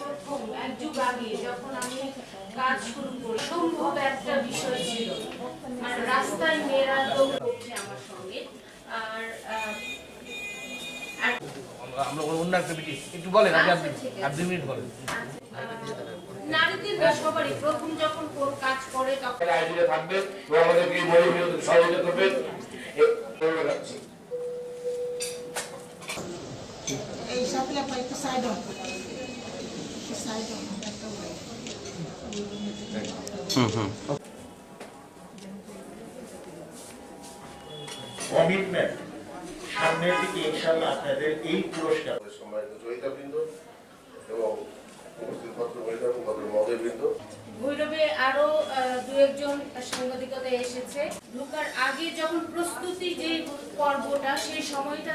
প্রথম এক যুগ আগে যখন আমি কাজ শুরু করি সম্ভব একটা বিষয় ছিল। আর রাস্তায় মেয়েরা দৌড় করছে আমার সঙ্গে। আর আমরা আমরা অন্য একটা একটু বলেন আপনি আপনি আচ্ছা, ঠিক আছে। আর দুই মিনিট বলেন। নারীদের বা সবারই। প্রথম যখন কোন কাজ করে তখন আইডিয়া থাকবে। এবং আমাদেরকে এই সহযোগিতা করবে। সাপলা পাই একটু সাইড অন একটু সাইড অন একটা ওয়াই কমিটমেন্ট সামনের দিকে ইনশাল্লাহ আপনাদের এই পুরস্কার। সম্মানিত জয়িতাবৃন্দ এবং উপস্থিত ভদ্র এবং ভদ্র মহোদয়বৃন্দ। ভৈরবে আরও আহ, দু একজন সাংবাদিকতা এসেছে। ঢোকার আগে যখন প্রস্তুতি যে পর্বটা সেই সময়টা